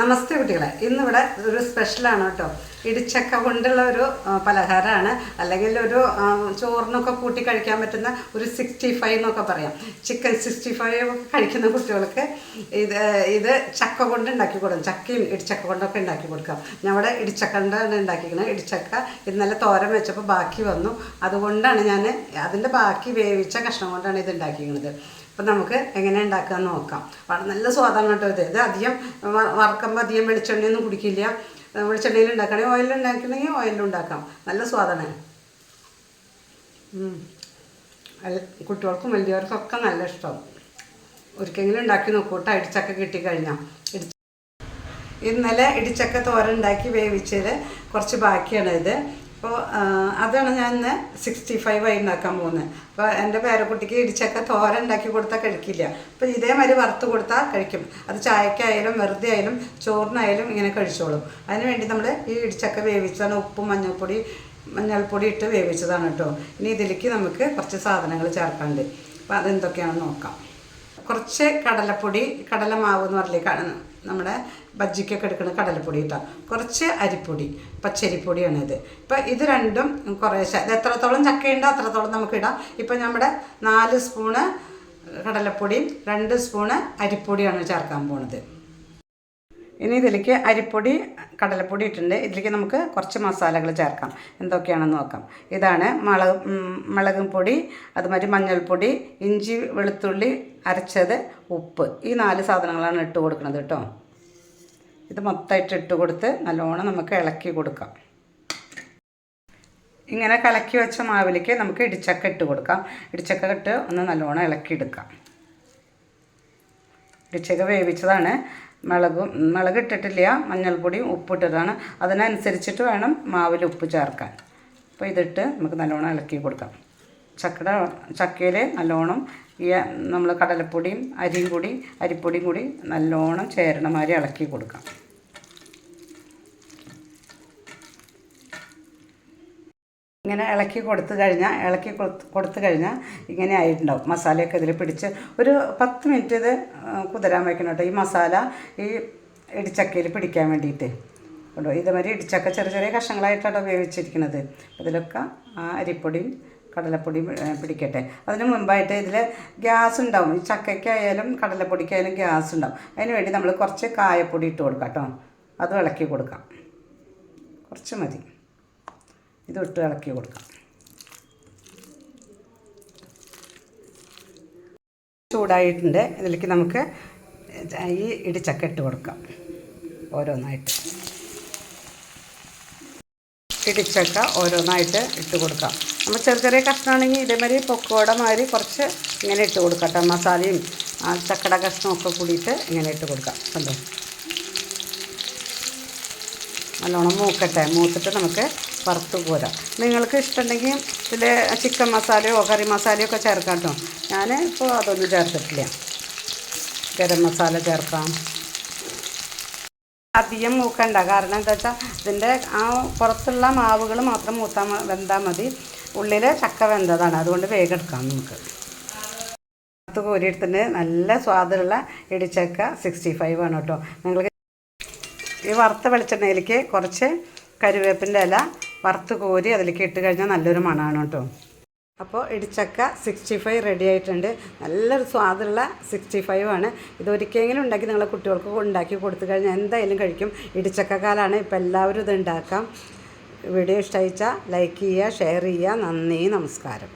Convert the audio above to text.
നമസ്തേ കുട്ടികളെ. ഇന്നിവിടെ ഒരു സ്പെഷ്യലാണ് കേട്ടോ. ഇടിച്ചക്ക കൊണ്ടുള്ള ഒരു പലഹാരമാണ്. അല്ലെങ്കിൽ ഒരു ചോറിനൊക്കെ കൂട്ടി കഴിക്കാൻ പറ്റുന്ന ഒരു സിക്സ്റ്റി ഫൈവ് എന്നൊക്കെ പറയാം. ചിക്കൻ സിക്സ്റ്റി ഫൈവ് കഴിക്കുന്ന കുട്ടികൾക്ക് ഇത് ഇത് ചക്ക കൊണ്ട് ഉണ്ടാക്കി കൊടുക്കും. ചക്കയും ഇടിച്ചക്ക കൊണ്ടൊക്കെ ഉണ്ടാക്കി കൊടുക്കാം. ഞാൻ ഇവിടെ ഇടിച്ചക്ക കൊണ്ടാണ് ഉണ്ടാക്കിക്കുന്നത് ഇടിച്ചക്ക ഇന്നലെ തോരൻ വെച്ചപ്പോൾ ബാക്കി വന്നു. അതുകൊണ്ടാണ് ഞാൻ അതിന്റെ ബാക്കി വേവിച്ച കഷ്ണം കൊണ്ടാണ് ഇത് ഉണ്ടാക്കിയിരിക്കുന്നത്. അപ്പം നമുക്ക് എങ്ങനെ ഉണ്ടാക്കാമെന്ന് നോക്കാം. വളരെ നല്ല സ്വാദാണ് കേട്ടോ ഇത്. അധികം വറക്കുമ്പോൾ അധികം വെളിച്ചെണ്ണയൊന്നും കുടിക്കില്ല. വെളിച്ചെണ്ണയിൽ ഉണ്ടാക്കണമെങ്കിൽ ഓയിലിൽ ഉണ്ടാക്കണമെങ്കിൽ ഓയിലിൽ ഉണ്ടാക്കാം. നല്ല സ്വാദാണ്. കുട്ടികൾക്കും വലിയവർക്കൊക്കെ നല്ല ഇഷ്ടം. ഒരിക്കലെങ്കിലും ഉണ്ടാക്കി നോക്കൂട്ടോ ഇടിച്ചക്ക കിട്ടിക്കഴിഞ്ഞാൽ ഇന്നലെ ഇടിച്ചക്ക തോരൻ ഉണ്ടാക്കി വേവിച്ചത് കുറച്ച് ബാക്കിയാണ് ഇത്. അപ്പോൾ അതാണ് ഞാൻ ഇന്ന് സിക്സ്റ്റി ഫൈവ് ആയി ഉണ്ടാക്കാൻ പോകുന്നത്. അപ്പോൾ എന്റെ പേരക്കുട്ടിക്ക് ഇടിച്ചക്ക തോര ഉണ്ടാക്കി കൊടുത്താൽ കഴിക്കില്ല. അപ്പോൾ ഇതേമാതിരി വറുത്ത് കൊടുത്താൽ കഴിക്കും. അത് ചായക്കായാലും വെറുതെ ആയാലും ചോറിനായാലും ഇങ്ങനെ കഴിച്ചോളും. അതിന് വേണ്ടി നമ്മൾ ഈ ഇടിച്ചക്ക വേവിച്ചതാണ്. ഉപ്പും മഞ്ഞൾപ്പൊടി മഞ്ഞൾപ്പൊടി ഇട്ട് വേവിച്ചതാണ് കേട്ടോ. ഇനി ഇതിലേക്ക് നമുക്ക് കുറച്ച് സാധനങ്ങൾ ചേർക്കാണ്ട് അപ്പോൾ അതെന്തൊക്കെയാണെന്ന് നോക്കാം. കുറച്ച് കടലപ്പൊടി കടലമാവ് എന്ന് പറഞ്ഞില്ലേ ക- നമ്മുടെ ബജ്ജിക്കൊക്കെ എടുക്കുന്ന കടലപ്പൊടി കേട്ടോ. കുറച്ച് അരിപ്പൊടി പച്ചരിപ്പൊടിയാണ് ഇത്. ഇപ്പം ഇത് രണ്ടും കുറേശ്ശെ ഇത് എത്രത്തോളം ചക്കയുണ്ടോ അത്രത്തോളം നമുക്ക് ഇടാം. ഇപ്പം നമ്മുടെ നാല് സ്പൂണ് കടലപ്പൊടിയും രണ്ട് സ്പൂണ് അരിപ്പൊടിയാണ് ചേർക്കാൻ പോണത്. ഇനി ഇതിലേക്ക് അരിപ്പൊടി കടലപ്പൊടി ഇട്ടിട്ടുണ്ട്. ഇതിലേക്ക് നമുക്ക് കുറച്ച് മസാലകൾ ചേർക്കാം. എന്തൊക്കെയാണെന്ന് നോക്കാം. ഇതാണ് മുളക് മുളകും പൊടി അതുമാതിരി മഞ്ഞൾപ്പൊടി ഇഞ്ചി വെളുത്തുള്ളി അരച്ചത് ഉപ്പ്. ഈ നാല് സാധനങ്ങളാണ് ഇട്ട് കൊടുക്കുന്നത് കേട്ടോ. ഇത് മൊത്തമായിട്ട് ഇട്ട് കൊടുത്ത് നല്ലോണം നമുക്ക് ഇളക്കി കൊടുക്കാം. ഇങ്ങനെ കലക്കി വെച്ച മാവിലേക്ക് നമുക്ക് ഇടിച്ചക്ക ഇട്ട് കൊടുക്കാം. ഇടിച്ചക്ക ഇട്ട് ഒന്ന് നല്ലോണം ഇളക്കി എടുക്കാം ഇടിച്ചക്ക വേവിച്ചതാണ്. മുളകും മുളക് ഇട്ടിട്ടില്ല. മഞ്ഞൾപ്പൊടിയും ഉപ്പിട്ടതാണ്. അതിനനുസരിച്ചിട്ട് വേണം മാവിൽ ഉപ്പ് ചേർക്കാൻ. അപ്പോൾ ഇതിട്ട് നമുക്ക് നല്ലോണം ഇളക്കി കൊടുക്കാം. ചക്കട ചക്കയിൽ നല്ലോണം ഈ നമ്മൾ കടലപ്പൊടിയും അരിയും കൂടി അരിപ്പൊടിയും കൂടി നല്ലോണം ചേരണമാതിരി ഇളക്കി കൊടുക്കാം. ഇങ്ങനെ ഇളക്കി കൊടുത്തു കഴിഞ്ഞാൽ ഇളക്കി കൊടുത്ത് കഴിഞ്ഞാൽ ഇങ്ങനെ ആയിട്ടുണ്ടാവും. മസാലയൊക്കെ ഇതിൽ പിടിച്ച് ഒരു പത്ത് മിനിറ്റ് ഇത് കുതിരാൻ വയ്ക്കണം കേട്ടോ. ഈ മസാല ഈ ഇടിച്ചക്കയിൽ പിടിക്കാൻ വേണ്ടിയിട്ട് കേട്ടോ ഇതുമാതിരി ഇടിച്ചക്ക ചെറിയ ചെറിയ കഷ്ണങ്ങളായിട്ടാണ് ഉപയോഗിച്ചിരിക്കുന്നത്. ഇതിലൊക്കെ ആ അരിപ്പൊടിയും കടലപ്പൊടിയും പിടിക്കട്ടെ. അതിന് മുമ്പായിട്ട് ഇതിൽ ഗ്യാസ് ഉണ്ടാവും. ഈ ചക്കയ്ക്കായാലും കടലപ്പൊടിക്കായാലും ഗ്യാസ് ഉണ്ടാവും. അതിന് വേണ്ടി നമ്മൾ കുറച്ച് കായപ്പൊടി ഇട്ട് കൊടുക്കാം കേട്ടോ. അതും ഇളക്കി കൊടുക്കാം. കുറച്ച് മതി. ഇത് ഇട്ട് ഇളക്കി കൊടുക്കാം. ചൂടായിട്ടുണ്ട്. ഇതിലേക്ക് നമുക്ക് ഈ ഇടിച്ചക്ക ഇട്ട് കൊടുക്കാം. ഓരോന്നായിട്ട്. ഇടിച്ചക്ക ഓരോന്നായിട്ട് ഇട്ട് കൊടുക്കാം. നമ്മൾ ചെറിയ ചെറിയ കഷ്ണമാണെങ്കിൽ ഇതേമാതിരി പൊക്കോട മാതിരി കുറച്ച് ഇങ്ങനെ ഇട്ട് കൊടുക്കാം കേട്ടോ. മസാലയും ചക്കട കഷ്ണമൊക്കെ കൂടിയിട്ട് ഇങ്ങനെ ഇട്ട് കൊടുക്കാം. കണ്ടോ? നല്ലോണം മൂക്കട്ടെ. മൂത്തിട്ട് നമുക്ക് വറുത്ത് പോരാം. നിങ്ങൾക്ക് ഇഷ്ടമുണ്ടെങ്കിൽ ഇതിൽ ചിക്കൻ മസാലയോ കറി മസാലയോ ഒക്കെ ചേർക്കാം കേട്ടോ. ഞാൻ ഇപ്പോൾ അതൊന്നും ചേർത്തിട്ടില്ല. ഗരം മസാല ചേർക്കാം. അധികം മൂക്കണ്ട. കാരണം എന്താ വെച്ചാൽ ഇതിന്റെ ആ പുറത്തുള്ള മാവുകൾ മാത്രം മൂത്താൽ വെന്താൽ മതി. ഉള്ളിൽ ചക്ക വെന്തതാണ്. അതുകൊണ്ട് വേഗം എടുക്കാം നമുക്ക്. പത്ത് കോരിയെടുത്തിട്ട് നല്ല സ്വാദുള്ള ഇടിച്ചക്ക സിക്സ്റ്റി ഫൈവ് ആണ് കേട്ടോ. നിങ്ങൾക്ക് ഈ വറുത്ത വെളിച്ചെണ്ണയിലേക്ക് കുറച്ച് കരുവേപ്പിന്റെ ഇല വറുത്ത് കോരി അതിലേക്ക് ഇട്ട് കഴിഞ്ഞാൽ നല്ലൊരു മണമാണ് കേട്ടോ. അപ്പോൾ ഇടിച്ചക്ക സിക്സ്റ്റി ഫൈവ് റെഡി ആയിട്ടുണ്ട്. നല്ലൊരു സ്വാദുള്ള സിക്സ്റ്റി ഫൈവ് ആണ്. ഇതൊരിക്കലെങ്കിലും ഉണ്ടാക്കി നിങ്ങളെ കുട്ടികൾക്ക് ഉണ്ടാക്കി കൊടുത്തു കഴിഞ്ഞാൽ എന്തായാലും കഴിക്കും. ഇടിച്ചക്ക കാലാണ് ഇപ്പോൾ എല്ലാവരും ഇത് ഉണ്ടാക്കാം. വീഡിയോ ഇഷ്ടമായിച്ചാൽ ലൈക്ക് ചെയ്യുക ഷെയർ ചെയ്യുക. നന്ദി നമസ്കാരം.